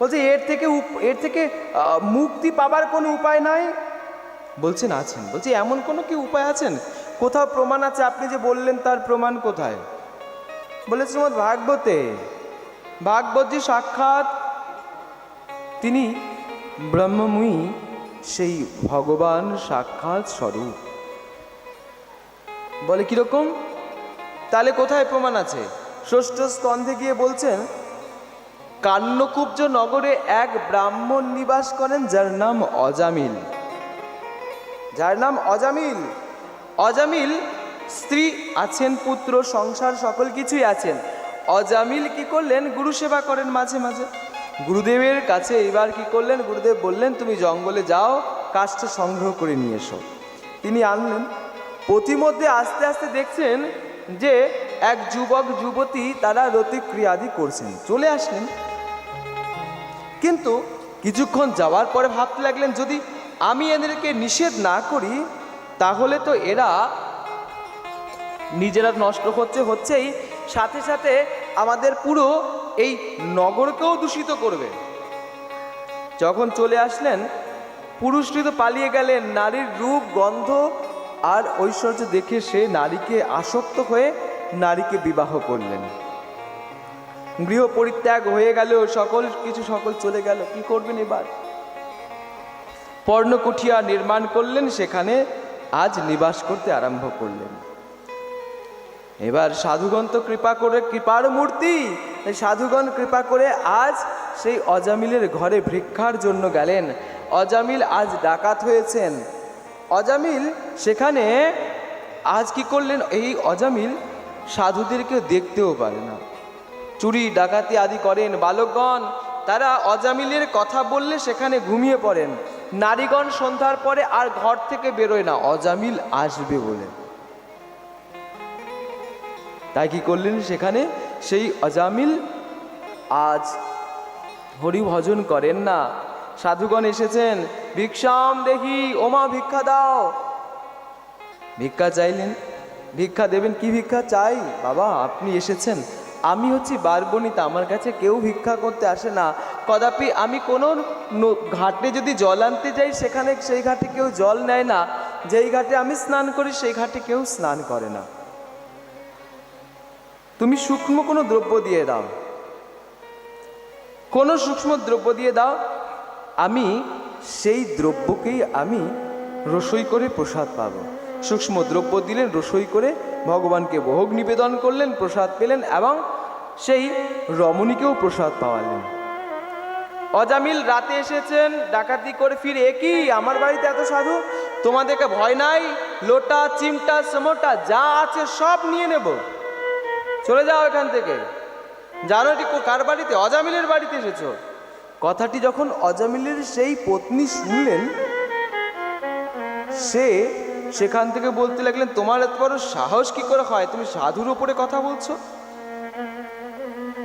বলছে, এর থেকে এর থেকে মুক্তি পাবার কোনো উপায় নাই? বলছেন, আছেন। বলছি, এমন কোনো কি উপায় আছেন? কোথাও প্রমাণ আছে? আপনি যে বললেন, তার প্রমাণ কোথায়? বলে শ্রীমদ ভাগবতে, ভাগবত যে সাক্ষাৎ তিনি ব্রহ্মময়ী সেই ভগবান সাক্ষাৎ স্বরূপ। বলে, কীরকম? তাহলে কোথায় প্রমাণ আছে? ষষ্ঠ স্কন্ধে গিয়ে বলছেন কান্নকুব্জ নগরে এক ব্রাহ্মণ নিবাস করেন, যার নাম অজামিল। যার নাম অজামিল? অজামিল স্ত্রী আছেন, পুত্র, সংসার, সকল কিছুই আছেন। অজামিল কি করলেন? গুরু সেবা করেন মাঝে মাঝে। গুরুদেবের কাছে এবার কি করলেন? গুরুদেব বললেন, তুমি জঙ্গলে যাও কাজটা সংগ্রহ করে নিয়ে এসো। তিনি আনলেন। পথিমধ্যে আস্তে আস্তে দেখছেন যে এক যুবক, যুবতী তারা রতিক্রিয়াদি করছেন। চলে আসলেন। কিন্তু কিছুক্ষণ যাওয়ার পরে ভাবতে লাগলেন, যদি আমি এদেরকে নিষেধ না করি, তাহলে তো এরা নিজেরা নষ্ট হচ্ছে, হচ্ছেই। সাথে সাথে আমাদের পুরো এই নগরকেও দূষিত করবে। যখন চলে আসলেন, পুরুষটি তো পালিয়ে গেলেন, নারীর রূপ, গন্ধ আর ঐশ্বর্য দেখে সে নারীকে আসক্ত হয়ে নারীকে বিবাহ করলেন। গৃহ পরিত্যাগ হয়ে গেল, সকল কিছু সকল চলে গেল, কি করবেন এবার? পর্ণকুঠিয়া নির্মাণ করলেন, সেখানে আজ নিবাস করতে আরম্ভ করলেন। এবার সাধুগণ তো কৃপা করে, কৃপার মূর্তি! সাধুগণ কৃপা করে আজ সেই অজামিলের ঘরে ভিক্ষার জন্য গেলেন। অজামিল আজ ডাকাত হয়েছেন। অজামিল সেখানে আজ কি করলেন? এই অজামিল সাধুদেরকে দেখতেও পারে না। চুরি, ডাকাতি আদি করেন বালকগণ। তারা অজামিলের কথা বললে সেখানে ঘুমিয়ে পড়েন। নারীগণ সন্ধ্যার পরে আর ঘর থেকে বেরোয় না, অজামিল আসবে বলে। তাই কি করলেন সেখানে? সেই অজামিল আজ হরি ভজন করেন না। সাধুগণ এসেছেন, ভিক্ষাম দেখি ওমা ভিক্ষা দাও। ভিক্ষা চাইলেন। ভিক্ষা দেবেন, কি ভিক্ষা চাই? বাবা, আপনি এসেছেন। আমি হচ্ছি বারবনিতা আমার কাছে কেউ ভিক্ষা করতে আসে না। কদাপি আমি কোনো ঘাটে যদি জল আনতে যাই, সেখানে সেই ঘাটে কেউ জল নেয় না। যেই ঘাটে আমি স্নান করি, সেই ঘাটে কেউ স্নান করে না। তুমি সূক্ষ্ম কোনো দ্রব্য দিয়ে দাও। কোনো সূক্ষ্ম দ্রব্য দিয়ে দাও। আমি সেই দ্রব্যকেই আমি রসই করে প্রসাদ পাবো। সূক্ষ্ম দ্রব্য দিলেন, রসই করে ভগবানকে ভোগ নিবেদন করলেন, প্রসাদ পেলেন এবং সেই রমণীকেও প্রসাদ পাওয়ালেন। অজামিল রাতে এসেছেন, ডাকাতি করে ফিরে একই আমার বাড়িতে এত সাধু? তোমাদেরকে ভয় নাই? লোটা, চিমটা, সমোটা, যা আছে সব নিয়ে নেব। চলে যাও এখান থেকে। জানো কো- কার বাড়িতে? অজামিলের বাড়িতে এসেছ কথাটি যখন অজামিলের সেই পত্নী শুনলেন, সে সেখান থেকে বলতে লাগলেন, তোমার এত বড় সাহস কি করে হয়? তুমি সাধুর উপরে কথা বলছো?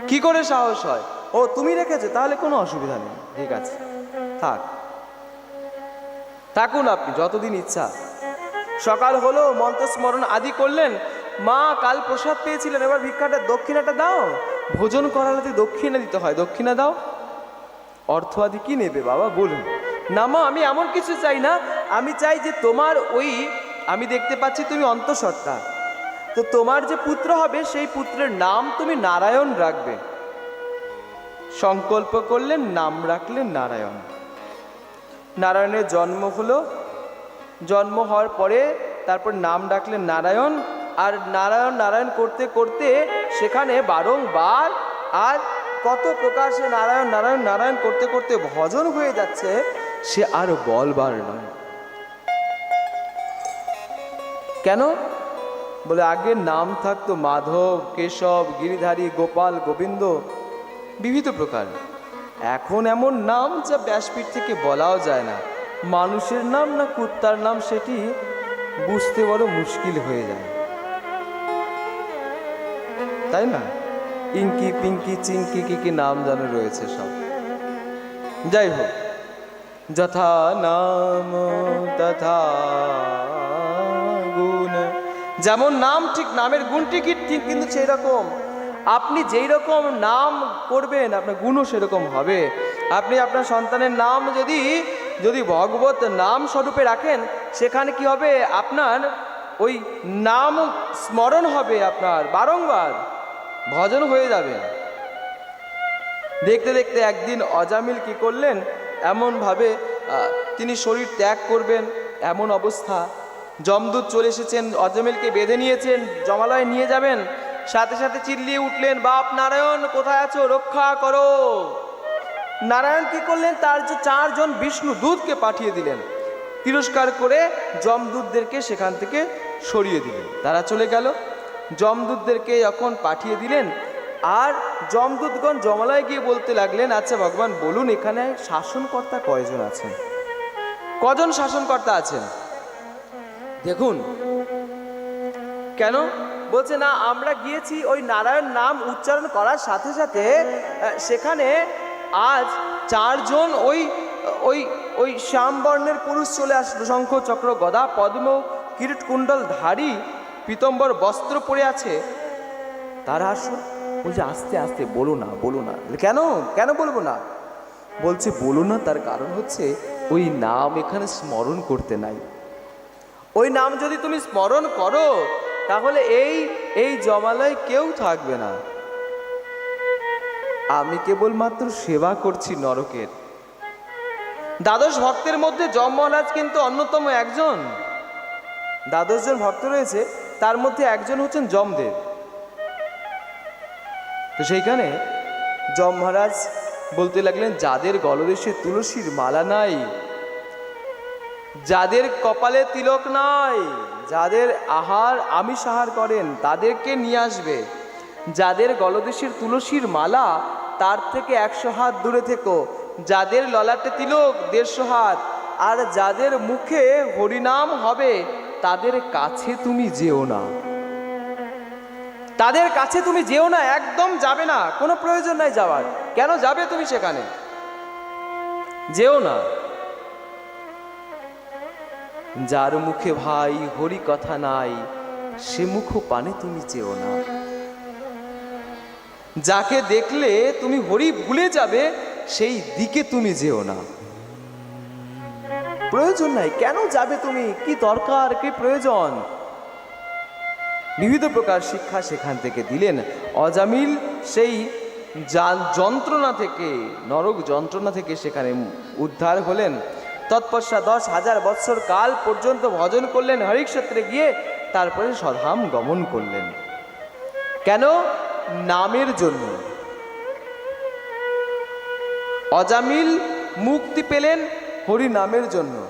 কি করে সাহস হয়? ও, তুমি রেখেছো, তাহলে কোনো অসুবিধা নেই। ঠিক আছে, থাক। থাকুন আপনি, যতদিন ইচ্ছা। সকাল হলো, মন্ত্রস্মরণ আদি করলেন। মা, কাল প্রসাদ পেয়েছিলেন, এবার ভিক্ষাটা দক্ষিণাটা দাও। ভোজন করালে দক্ষিণা দিতে হয়, দক্ষিণা দাও। অর্থ আদি কি নেবে বাবা, বলুন। না মা, আমি এমন কিছু চাই না আমি চাই যে তোমার ওই, আমি দেখতে পাচ্ছি তুমি অন্তঃসত্ত্বা। তো তোমার যে পুত্র হবে, সেই পুত্রের নাম তুমি নারায়ণ রাখবে। সংকল্প করলেন, নাম রাখলেন নারায়ণ। নারায়ণের জন্ম হলো, জন্ম হওয়ার পরে তারপর নাম ডাকলেন নারায়ণ, আর নারায়ণ নারায়ণ করতে করতে সেখানে বারংবার আর কত প্রকার সে নারায়ণ নারায়ণ নারায়ণ করতে করতে ভজন হয়ে যাচ্ছে, সে আর বলবার নয়। কেন? বলে, আগে নাম থাকতো মাধব, কেশব, গিরিধারী, গোপাল, গোবিন্দ, বিবিধ প্রকার। এখন এমন নাম যা ব্যাসপীঠ থেকে বলাও যায় না। মানুষের নাম না কুত্তার নাম সেটি বুঝতে বড় মুশকিল হয়ে যায়। তাই না? ইঙ্কি, পিঙ্কি, চিঙ্কি, কি কি নাম যেন রয়েছে সব। যাই হোক, যথা নাম তথা যেমন নাম ঠিক, নামের গুণটি কি ঠিক কিন্তু সেই রকম আপনি যেই রকম নাম করবেন, আপনার গুণও সেরকম হবে। আপনি আপনার সন্তানের নাম যদি যদি ভগবত নাম স্বরূপে রাখেন, সেখানে কি হবে? আপনার ওই নাম স্মরণ হবে আপনার, বারংবার ভজন হয়ে যাবে। দেখতে দেখতে একদিন অজামিল কি করলেন? এমনভাবে তিনি শরীর ত্যাগ করবেন, এমন অবস্থা। জমদূত চলে এসেছেন অজামিলকে বেঁধে নিয়েছেন, জমালয়ে নিয়ে যাবেন। সাথে সাথে চিল্লিয়ে উঠলেন, বাপ নারায়ণ, কোথায় আছো? রক্ষা করো। নারায়ণ কি করলেন? তার যে চারজন বিষ্ণু দূতকে পাঠিয়ে দিলেন। তিরস্কার করে জমদূতদেরকে সেখান থেকে সরিয়ে দিলেন। তারা চলে গেল। জমদূতদেরকে যখন পাঠিয়ে দিলেন। আর জমদূতগণ জমালয়ে গিয়ে বলতে লাগলেন আচ্ছা ভগবান, বলুন এখানে শাসনকর্তা কয়জন আছেন? কজন শাসনকর্তা আছেন? দেখুন। কেন? বলছে, না, আমরা গিয়েছি ওই নারায়ণ নাম উচ্চারণ করার সাথে সাথে সেখানে আজ চারজন ওই ওই ওই শ্যামবর্ণের পুরুষ চলে আসলো। শঙ্খ চক্র গদা, পদ্ম কিরিট কুণ্ডল ধারী, পীতম্বর বস্ত্র পরে আছে। তারা আসো বলছে, আস্তে আস্তে, বলো না বলো না। কেন? কেন বলব না? বলছে, বলো না, তার কারণ হচ্ছে ওই নাম এখানে স্মরণ করতে নাই। ওই নাম যদি তুমি স্মরণ করো, তাহলে এই এই জমালয় কেউ থাকবে না। আমি কেবলমাত্র সেবা করছি নরকের। দ্বাদশ ভক্তের মধ্যে যম মহারাজ কিন্তু অন্যতম একজন। দ্বাদশ জন ভক্ত রয়েছে, তার মধ্যে একজন হচ্ছেন যমদেব। তো সেইখানে যম মহারাজ বলতে লাগলেন, যাদের গলদেশে তুলসীর মালা নাই যাদের কপালে তিলক নাই, যাদের আহার আমিষ আহার করেন, তাদেরকে নিয়ে আসবে। যাদের গলদেশের তুলসীর মালা, তার থেকে একশো হাত দূরে থেকো। যাদের ললাটে তিলক, দেড়শো হাত। আর যাদের মুখে হরিনাম হবে, তাদের কাছে তুমি যেও না। তাদের কাছে তুমি যেও না, একদম যাবে না। কোনো প্রয়োজন নাই যাওয়ার। কেন যাবে তুমি সেখানে? যেও না। যার মুখে ভাই হরি কথা নাই, সে মুখ পানে তুমি চেও না। যাকে দেখলে তুমি হরি ভুলে যাবে, সেই দিকে তুমি যেও না। প্রয়োজন নাই, কেন যাবে তুমি? কি দরকার, কি প্রয়োজন? বিবিধ প্রকার শিক্ষা সেখান থেকে দিলেন। অজামিল সেই যন্ত্রণা থেকে, নরক যন্ত্রণা থেকে সেখানে উদ্ধার হলেন। তৎপশ্চাৎ দশ হাজার বৎসর কাল পর্যন্ত ভজন করলেন, হরিক্ষেত্রে গিয়ে তারপরে স্বধাম গমন করলেন। কেন? নামের জন্য। অজামিল মুক্তি পেলেন হরি নামের জন্য।